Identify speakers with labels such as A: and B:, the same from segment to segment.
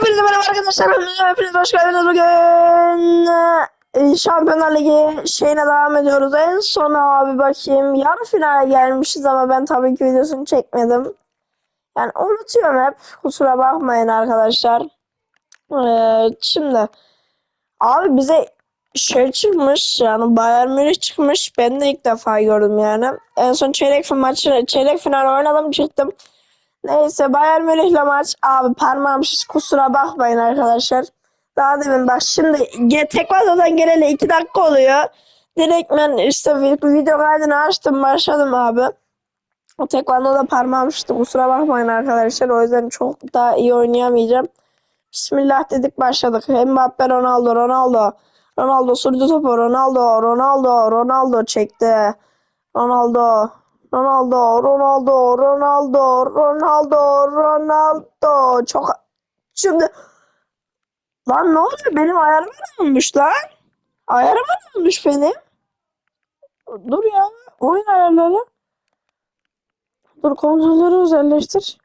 A: Hepinize merhaba arkadaşlar. Hepiniz hoş geldiniz bugün. e, Şampiyonlar Ligi şeyine devam ediyoruz. En son abi bakayım. Yarı finale gelmişiz ama ben tabii ki videosunu çekmedim. Yani unutuyorum hep. Kusura bakmayın arkadaşlar. Ee, şimdi abi bize şey çıkmış yani Bayern Münih çıkmış. Ben de ilk defa gördüm yani. En son çeyrek maçı çeyrek final oynadım çıktım. Neyse Bayern Münih'le maç. Abi parmağım şiş kusura bakmayın arkadaşlar. Daha demin bak şimdi ge- tekvazodan geleli 2 dakika oluyor. Direkt ben işte vi- video kaydını açtım başladım abi. O tekvandoda parmağım şişti kusura bakmayın arkadaşlar. O yüzden çok da iyi oynayamayacağım. Bismillah dedik başladık. Mbappe Ronaldo Ronaldo. Ronaldo sürdü topu Ronaldo Ronaldo Ronaldo çekti. Ronaldo Ronaldo, Ronaldo, Ronaldo, Ronaldo, Ronaldo. Çok şimdi lan ne oluyor? Benim ayarıma ne olmuş lan? Ayarıma ne olmuş benim? Dur ya. Oyun ayarları. Dur kontrolleri özelleştir.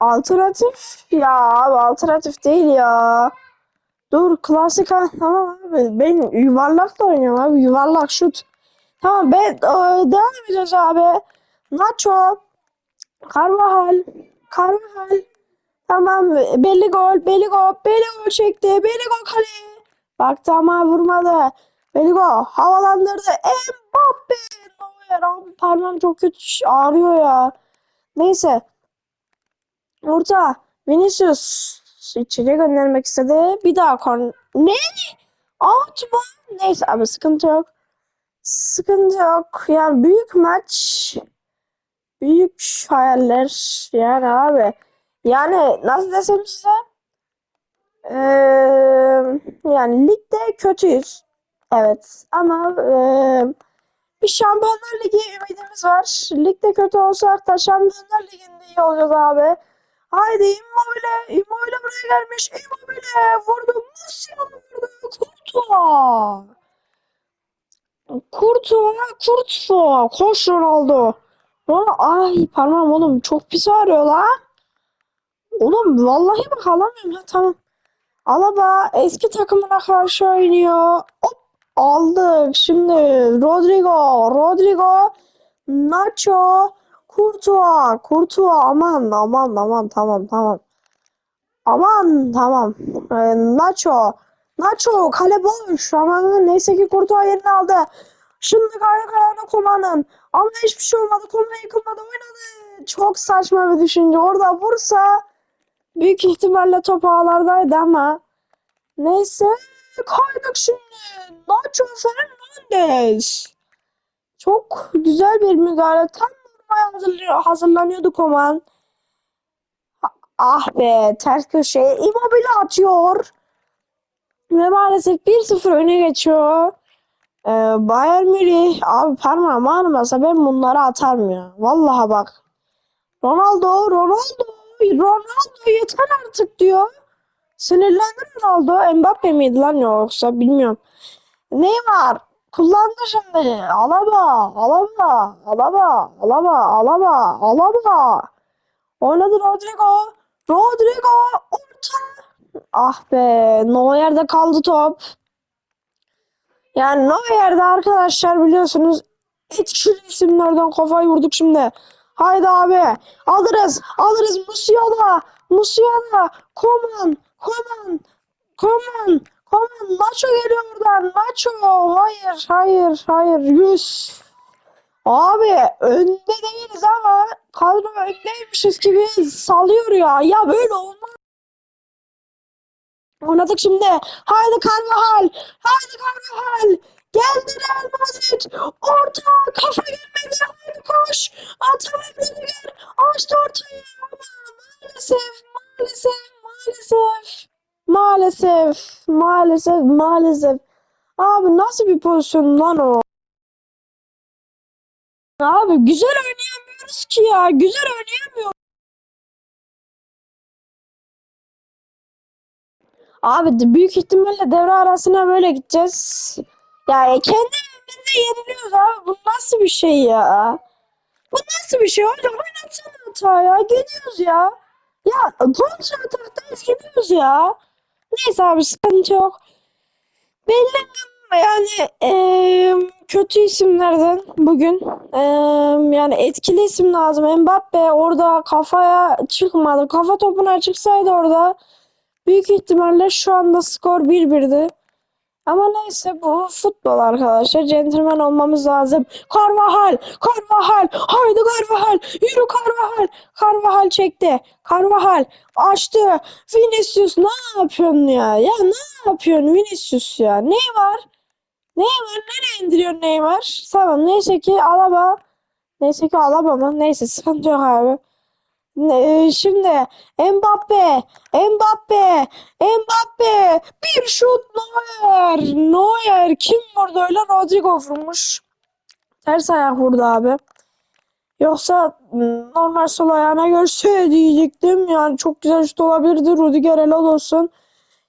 A: Alternatif. Ya alternatif değil ya. Dur klasik tamam abi. Ben yuvarlakla oynuyorum abi. Yuvarlak şut. Tamam ben e, devam edeceğiz abi. Nacho. Carvajal. Carvajal. Tamam belli gol. Belli gol. Belli gol çekti. Belli gol kaleye. Baktı ama vurmadı. Belli gol. Havalandırdı. Mbappe. Neuer. Abi parmağım çok kötü ağrıyor ya. Neyse. Orta. Vinicius. içeri göndermek istedi. Bir daha korn... Ne? Mu? Neyse abi sıkıntı yok. Sıkıntı yok. Yani büyük maç. Büyük hayaller. Yani abi. Yani nasıl desem size? Ee, yani ligde kötüyüz. Evet. Ama ee, bir Şampiyonlar Ligi ümidimiz var. Ligde kötü olsak da Şampiyonlar Ligi'nde iyi olacağız abi. Haydi Immobile. Immobile buraya gelmiş. Immobile vurdu. Musiala vurdu. Kurtuğa. Kurtuğa, Kurtuğa. Koş Ronaldo. Ronaldo. Ay parmağım oğlum çok pis ağrıyor lan. Oğlum vallahi bak alamıyorum ya tamam. Alaba eski takımına karşı oynuyor. Hop aldık. Şimdi Rodrigo, Rodrigo, Nacho, Courtois, Courtois aman aman aman tamam tamam. Aman tamam. Ee, Nacho, Nacho kale boş. Aman neyse ki Courtois yerini aldı. Şimdi ayak ayağına Koman'ın. Ama hiçbir şey olmadı. Koman yıkılmadı oynadı. Çok saçma bir düşünce. Orada vursa büyük ihtimalle top ağlardaydı ama neyse kaydık şimdi. Nacho Fernandes. Çok güzel bir müdahale. Tam vurmaya hazırlanıyordu Koman. Ah be ters köşeye Immobile atıyor. Ve maalesef 1-0 öne geçiyor. Ee, Bayern Münih abi parmağım ağrımasa ben bunları atarım ya. Vallahi bak. Ronaldo, Ronaldo, Ronaldo yeter artık diyor. Sinirlendi Ronaldo. Mbappe miydi lan yoksa bilmiyorum. Neymar kullandı şimdi. Alaba, Alaba, Alaba, Alaba, Alaba, Alaba. Oynadı Rodrigo. Rodrigo orta. Ah be, Neuer'de kaldı top. Yani Neuer'de arkadaşlar biliyorsunuz etkili isimlerden kafayı vurduk şimdi. Haydi abi. Alırız. Alırız. Musiala. Musiala. Koman. Koman. Koman. Koman. Nacho geliyor oradan. Nacho. Hayır. Hayır. Hayır. Yüz. Abi önde değiliz ama kadro öndeymişiz gibi salıyor ya. Ya böyle olmaz. Oynadık şimdi. Haydi Carvajal. Haydi Carvajal. Geldi Real Madrid. Orta. Kafa gelmedi. Haydi koş. Atamadı Rüdiger. Açtı ortayı. Maalesef. Maalesef. Maalesef. Maalesef. Maalesef. Maalesef. Abi nasıl bir pozisyon lan o? Abi güzel oynayamıyoruz ki ya. Güzel oynayamıyoruz. Abi büyük ihtimalle devre arasına böyle gideceğiz. Yani kendi evimizde yeniliyoruz abi. Bu nasıl bir şey ya? Bu nasıl bir şey? Hocam oynatsana hata ya. Gidiyoruz ya. Ya kontra ataktayız gidiyoruz ya. Neyse abi sıkıntı yok. Bellingham yani eee, kötü isimlerden bugün. Eee, yani etkili isim lazım. Mbappe orada kafaya çıkmadı. Kafa topuna çıksaydı orada büyük ihtimalle şu anda skor 1-1'di. Ama neyse bu futbol arkadaşlar. Centilmen olmamız lazım. Carvajal! Carvajal! Haydi Carvajal! Yürü Carvajal! Carvajal çekti. Carvajal açtı. Vinicius ne yapıyorsun ya? Ya ne yapıyorsun Vinicius ya? Neymar? Neymar nereye indiriyor Neymar? Tamam neyse ki Alaba. Neyse ki Alaba mı? Neyse sıkıntı yok abi. Şimdi Mbappe, Mbappe, Mbappe bir şut Neuer, Neuer kim vurdu öyle Rodrigo vurmuş. Ters ayak vurdu abi. Yoksa mm, normal sol ayağına görse diyecektim. Yani çok güzel şut olabilirdi. Rudiger helal olsun.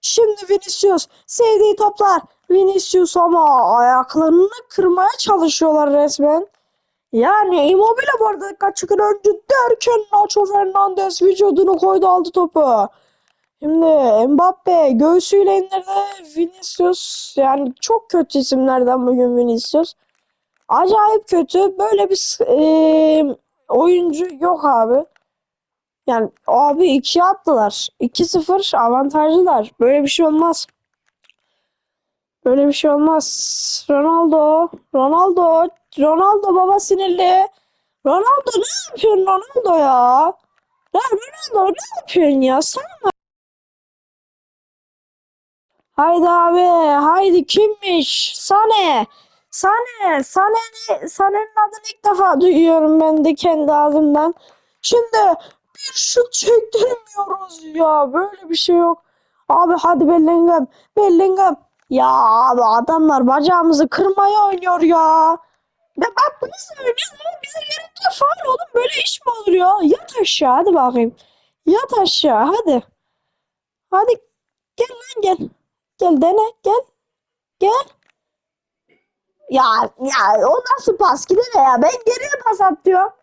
A: Şimdi Vinicius sevdiği toplar. Vinicius ama ayaklarını kırmaya çalışıyorlar resmen. Yani Immobile bu arada kaç gün önce derken Nacho Fernandez vücudunu koydu aldı topu. Şimdi Mbappe göğsüyle indirdi. Vinicius yani çok kötü isimlerden bugün Vinicius. Acayip kötü. Böyle bir eee, oyuncu yok abi. Yani abi ikiye attılar. 2-0 avantajlılar. Böyle bir şey olmaz. Böyle bir şey olmaz. Ronaldo, Ronaldo, Ronaldo baba sinirli. Ronaldo ne yapıyorsun Ronaldo ya? Ya Ronaldo ne yapıyorsun ya? Sen Haydi abi, haydi kimmiş? Sane. Sane, Sane, Sane'nin adını ilk defa duyuyorum ben de kendi ağzımdan. Şimdi bir şut çektirmiyoruz ya. Böyle bir şey yok. Abi hadi Bellingham, Bellingham. Ya abi adamlar bacağımızı kırmaya oynuyor ya. Ya bak bunu söylüyoruz ama bize yerinde faul oğlum. Böyle iş mi olur ya? Yat aşağı hadi bakayım. Yat aşağı hadi. Hadi gel lan gel. Gel dene gel. Gel. Ya ya o nasıl pas gidene ya? Ben geriye pas atıyorum.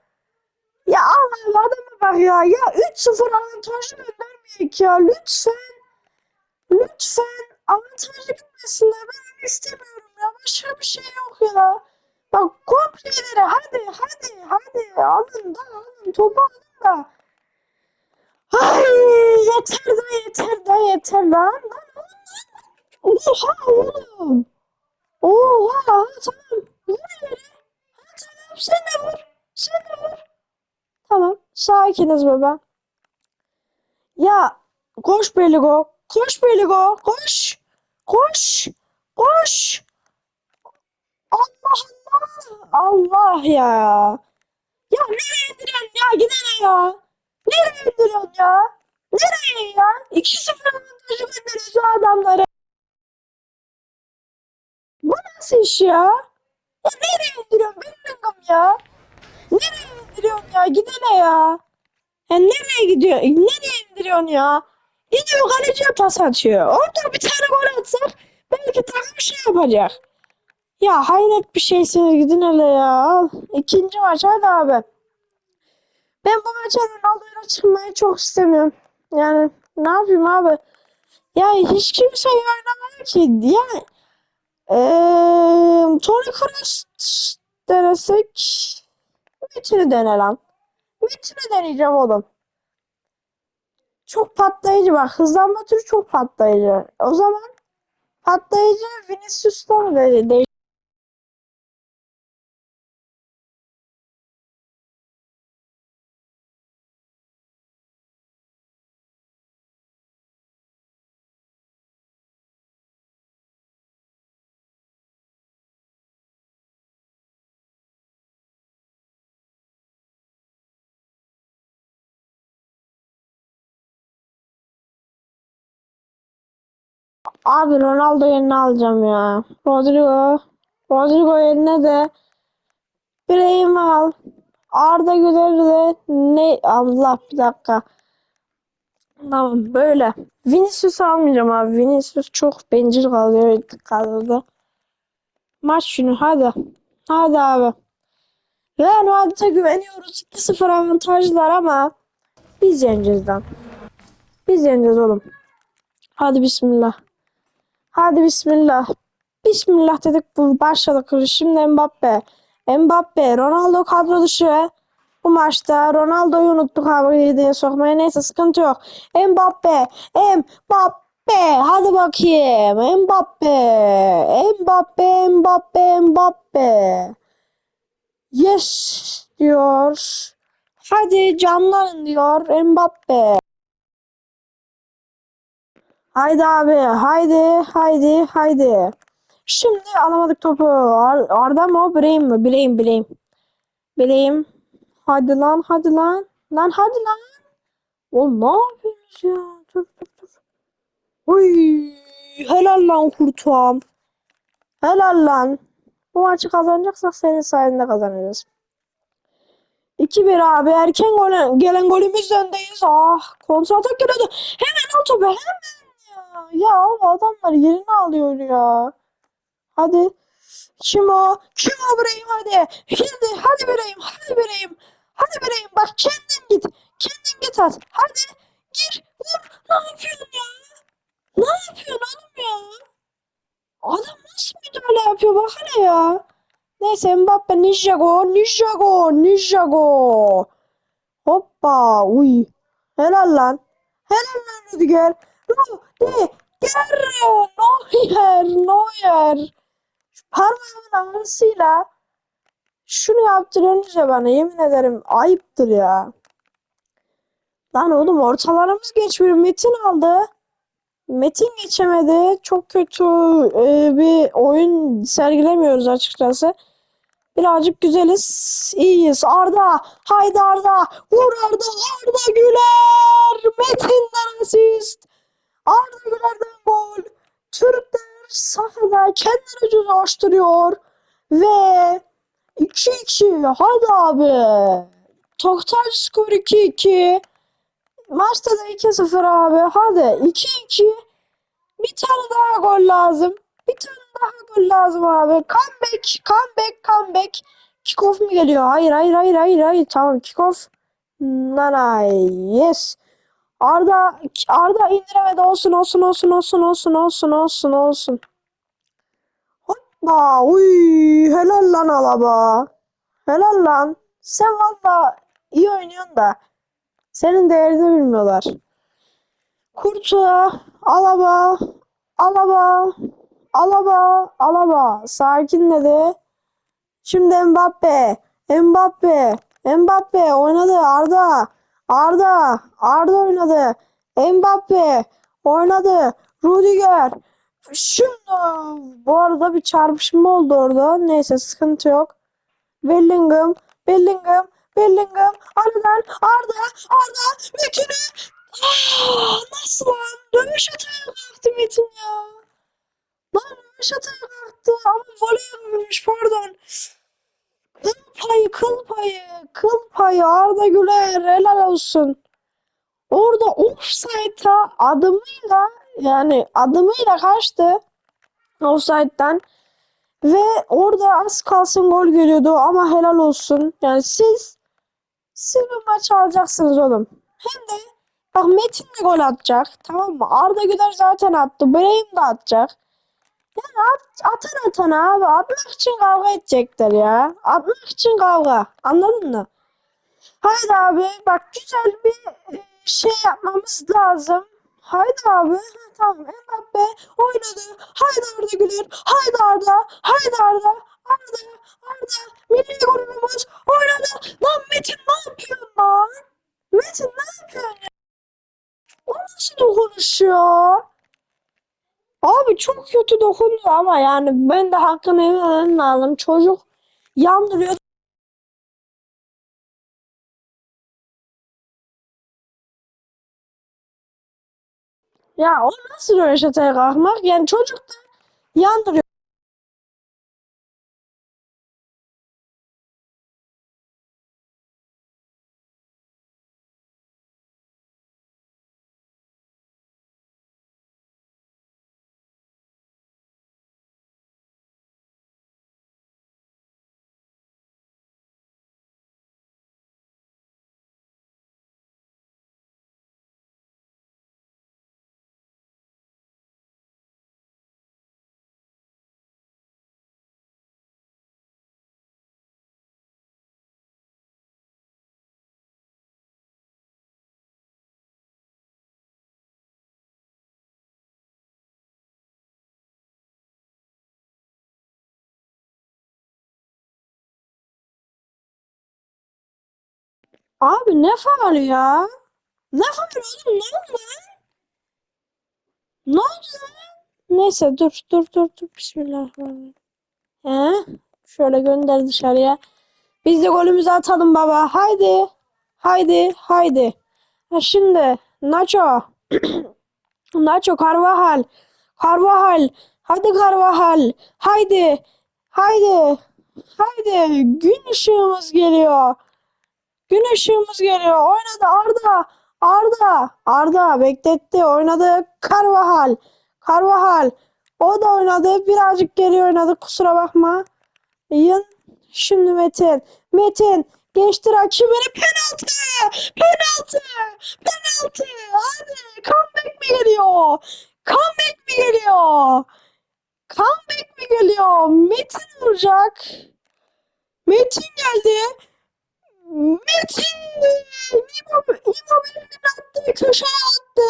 A: Ya Allah adama bak ya. Ya 3-0 avantajı göndermeyek ya. Lütfen. Lütfen. Avantajı gitmesinler. Ben istemiyorum ya. Başka bir şey yok ya. Bak ileri. Hadi hadi hadi. Alın da alın. Topu alın da. Ay yeter da yeter da yeter lan. Lan oğlum. Oha oğlum. Oha tamam. Vur. Ha, tamam sen de vur. Sen de vur. Tamam. Sakiniz baba. Ya koş Beligo. Koş Beligo. Koş. Koş. Koş. Allah Allah. Allah ya. Ya nereye indiriyorsun ya? Gidene ya. Nereye indiriyorsun ya? Nereye ya? 2-0 avantajı gönderiyorsun adamlara. Bu nasıl iş ya? Ya nereye indiriyorsun Bellingham ya? Nereye indiriyorsun ya? Gidene ya. Ya nereye gidiyor? Nereye indiriyorsun ya? Gidiyor kaleciye pas atıyor. Orada bir tane gol atsak belki takım şey yapacak. Ya hayret bir şeysiniz gidin hele ya. İkinci maç hadi abi. Ben bu maça Ronaldo'yla çıkmayı çok istemiyorum. Yani ne yapayım abi? Ya hiç kimse oynamadı ki. Yani eee Toni Kroos denesek Metin'i dene lan. Metin'i deneyeceğim oğlum. Çok patlayıcı bak. Hızlanma türü çok patlayıcı. O zaman patlayıcı Vinicius'ta mı de de- Abi Ronaldo yerine alacağım ya. Rodrigo. Rodrigo yerine de Brahim al. Arda Güler de ne? Allah bir dakika. Tamam böyle. Vinicius almayacağım abi. Vinicius çok bencil kalıyor kadroda. Maç günü hadi. Hadi abi. Real Madrid'e güveniyoruz. 2-0 avantajlar ama Biz yeneceğiz lan. Biz yeneceğiz oğlum. Hadi bismillah. Hadi bismillah. Bismillah dedik bu başladık. Şimdi Mbappe. Mbappe. Ronaldo kadro dışı. Bu maçta Ronaldo'yu unuttuk abi yediye sokmaya. Neyse sıkıntı yok. Mbappe. Mbappe. Hadi bakayım. Mbappe. Mbappe. Mbappe. Mbappe. Yes diyor. Hadi canlanın diyor Mbappe. Haydi abi, haydi, haydi, haydi. Şimdi alamadık topu. Ar Arda mı o, Brahim mi? Brahim, Brahim. Brahim. Hadi lan, hadi lan. Lan hadi lan. Oğlum ne yapıyorsunuz ya? Dur, dur, dur. Oy, helal lan kurtuğum. Helal lan. Bu maçı kazanacaksak senin sayende kazanacağız. 2-1 abi. Erken gole, gelen golümüz öndeyiz. Ah, kontratak geliyordu. Hemen al topu, hemen ya. Abi adamlar yerini alıyor ya. Hadi. Kim o? Kim o Brahim hadi. Hadi, hadi Brahim, hadi Brahim. Hadi Brahim bak kendin git. Kendin git at. Hadi gir, vur. Ne yapıyorsun ya? Ne yapıyorsun oğlum ya? Adam nasıl müdahale yapıyor bak hele ya. Neyse Mbappe Ninjago, Ninjago, Ninjago. Hoppa, uy. Helal lan. Helal lan Rüdiger. Rüdiger, Neuer, Neuer. Parmağımın ağrısıyla şunu yaptırıyorsunuz ya bana yemin ederim ayıptır ya. Lan oğlum ortalarımız geçmiyor. Metin aldı. Metin geçemedi. Çok kötü e, bir oyun sergilemiyoruz açıkçası. Birazcık güzeliz. iyiyiz. Arda. Haydi Arda. Vur Arda. Arda Güler. Metin'den asist. Arda Güler'den gol. Türkler sahada kendini coşturuyor. Ve 2-2. Hadi abi. Total skor 2-2. Maçta da 2-0 abi. Hadi 2-2. Bir tane daha gol lazım. Bir tane daha gol lazım abi. Comeback, comeback, comeback. Kickoff mu geliyor? Hayır, hayır, hayır, hayır, hayır. Tamam, kickoff. Nanay. Yes. Arda, Arda indiremedi. Olsun, olsun, olsun, olsun, olsun, olsun, olsun, olsun. Hoppa. Uy, helal lan Alaba. Helal lan. Sen valla iyi oynuyorsun da. Senin değerini bilmiyorlar. Kurtuğa, Alaba, Alaba, Alaba, Alaba. Sakinledi. Şimdi Mbappe, Mbappe, Mbappe oynadı Arda, Arda, Arda oynadı. Mbappe oynadı. Rudiger. Şimdi bu arada bir çarpışma oldu orada. Neyse sıkıntı yok. Bellingham, Bellingham, Bellingham, Aradan, Arda, Arda, Metin'i. Ah, nasıl lan? Dönüş ataya kalktı Metin ya. Lan dönüş ataya kalktı ama voley vurmuş pardon. Kıl payı, kıl payı, kıl payı Arda Güler helal olsun. Orada offside'a adımıyla yani adımıyla kaçtı offside'den. Ve orada az kalsın gol geliyordu ama helal olsun. Yani siz siz bu maçı alacaksınız oğlum. Hem de bak Metin de gol atacak. Tamam mı? Arda Güler zaten attı. Brahim de atacak. Yani at, atan atan abi. Atmak için kavga edecekler ya. Atmak için kavga. Anladın mı? Haydi abi bak güzel bir e, şey yapmamız lazım. Haydi abi. Ha, tamam Mbappe oynadı. Haydi Arda Güler. Haydi Arda. Haydi Arda. Arda. Arda. Milli grubumuz oynadı. Lan Metin ne yapıyorsun lan? Metin ne yapıyorsun ya? O nasıl ya? Abi çok kötü dokundu ama yani ben de hakkını yemem lazım. Çocuk yandırıyor. Ya o nasıl röveşataya kalkmak? Yani çocuk da yandırıyor. Abi ne faul ya? Ne faul oğlum? Ne oldu lan? Ne oldu lan? Neyse dur dur dur dur. Bismillahirrahmanirrahim. He? Şöyle gönder dışarıya. Biz de golümüzü atalım baba. Haydi. Haydi. Haydi. Ha şimdi Nacho. Nacho Carvajal. Carvajal. Hadi Carvajal. Haydi. Haydi. Haydi. Gün ışığımız geliyor. Gün ışığımız geliyor. Oynadı Arda. Arda. Arda bekletti. Oynadı Carvajal. Carvajal. O da oynadı. Birazcık geri oynadı. Kusura bakma. Yın. Şimdi Metin. Metin. Geçti rakibini. Penaltı. Penaltı. Penaltı. Hadi. Comeback mi geliyor? Comeback mi geliyor? Comeback mi geliyor? Metin vuracak. Metin geldi. Metin İmmobile'nin attığı köşeye attı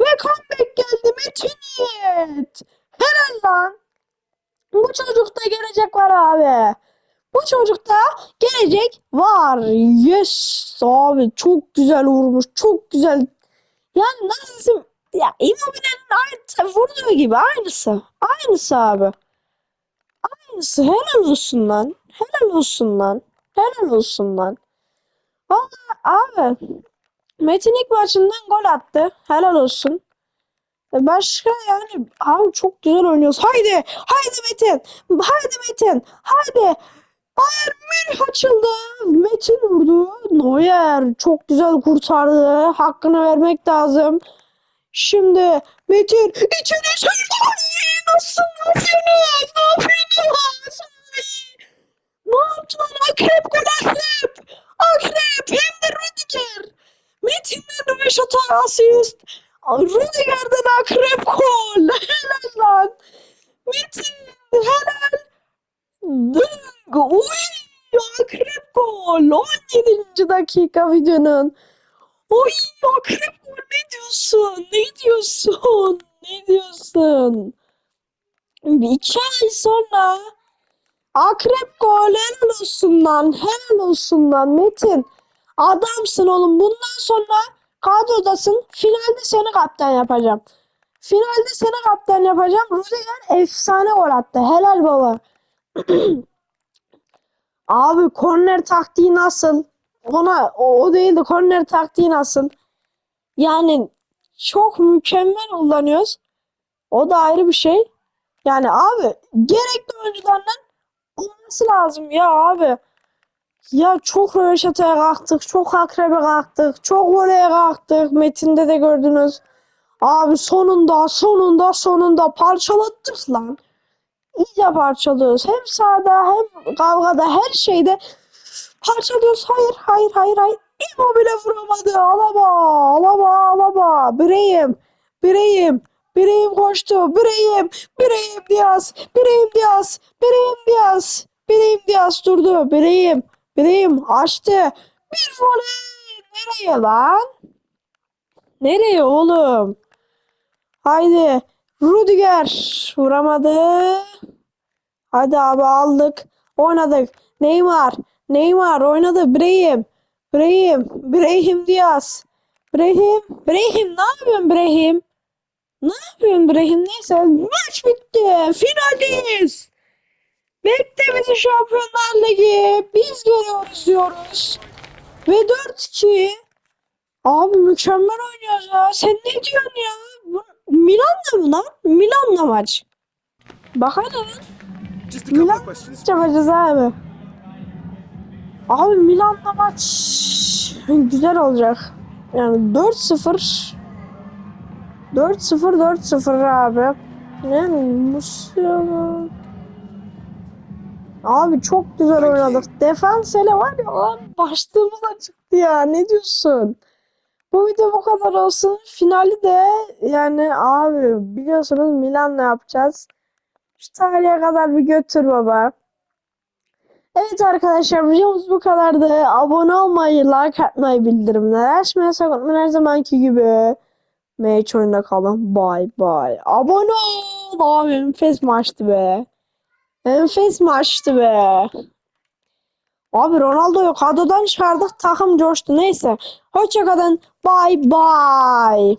A: ve comeback geldi Metin Yiğit. Helal lan. Bu çocukta gelecek var abi. Bu çocukta gelecek var. Yes abi çok güzel vurmuş. Çok güzel. Yani nasıl ya Immobile'nin aynı vurduğu gibi aynısı. Aynısı abi. Aynısı. Helal olsun lan. Helal olsun lan. Helal olsun lan. Abi Metin ilk maçından gol attı. Helal olsun. E Başka yani abi çok güzel oynuyoruz. Haydi, haydi Metin. Haydi Metin. Haydi. Bayern Münih açıldı. Metin vurdu. Neuer çok güzel kurtardı. Hakkını vermek lazım. Şimdi Metin içeri sürdü. Ay, Nasıl nasıl ne yapıyorsunuz? Ne yaptılar? Akrep gol akrep. Akrep hem de Rüdiger. Metin'den Röveşat asist. Rüdiger'den akrep gol. Helal lan. Metin helal. Ding. Uy. Akrep gol. 17. dakika videonun. Oy akrep gol ne diyorsun? Ne diyorsun? Ne diyorsun? Bir iki ay sonra Akrep gol helal olsun lan. Helal olsun lan Metin. Adamsın oğlum. Bundan sonra kadrodasın. Finalde seni kaptan yapacağım. Finalde seni kaptan yapacağım. Rüdiger efsane gol attı. Helal baba. Abi korner taktiği nasıl? Ona o, o değil de korner taktiği nasıl? Yani çok mükemmel kullanıyoruz. O da ayrı bir şey. Yani abi gerekli oyunculardan olması lazım ya abi. Ya çok röveşataya kalktık, çok akrebe kalktık, çok voleye kalktık. Metin'de de gördünüz. Abi sonunda, sonunda, sonunda parçalattık lan. İyice parçalıyoruz. Hem sahada hem kavgada her şeyde parçalıyoruz. Hayır, hayır, hayır, hayır. Immobile vuramadı. Alaba, alaba, alaba. Bireyim, bireyim. Bireyim koştu. Bireyim, bireyim Diaz, bireyim Diaz, bireyim Diaz. Bireyim Diaz durdu. Bireyim, bireyim açtı. Bir voley. Nereye lan? Nereye oğlum? Haydi. Rudiger vuramadı. Hadi abi aldık. Oynadık. Neymar. Neymar oynadı. Brahim. Brahim. Brahim Diaz. Brahim. Brahim ne yapıyorsun Brahim? Ne yapıyorsun Brahim? Neyse maç bitti. Finaldeyiz. Bekle bizi Şampiyonlar Ligi. Biz geliyoruz diyoruz. Ve 4-2. Abi mükemmel oynuyoruz ya. Sen ne diyorsun ya? Bu Milan'la mı lan? Milan'la maç. Bak hadi lan.
B: Just a couple
A: Milan yapacağız abi. Abi Milan'la maç güzel olacak. Yani 4-0 4-0 4-0 abi. Yani Musiala Abi çok güzel
B: Sanki-
A: oynadık. Defans hele var ya lan başlığımız açıktı ya. Ne diyorsun? Bu video bu kadar olsun. Finali de yani abi biliyorsunuz Milan'la yapacağız. Şu tarihe kadar bir götür baba. Evet arkadaşlar videomuz bu kadardı. Abone olmayı, like atmayı, bildirimleri açmayı sakın her zamanki gibi. Match oyunda kalın. Bye bye. Abone ol. Abi enfes maçtı be. Enfes maçtı be. Abi Ronaldo'yu kadrodan çıkardık takım coştu neyse. Hoşçakalın. Bye bye.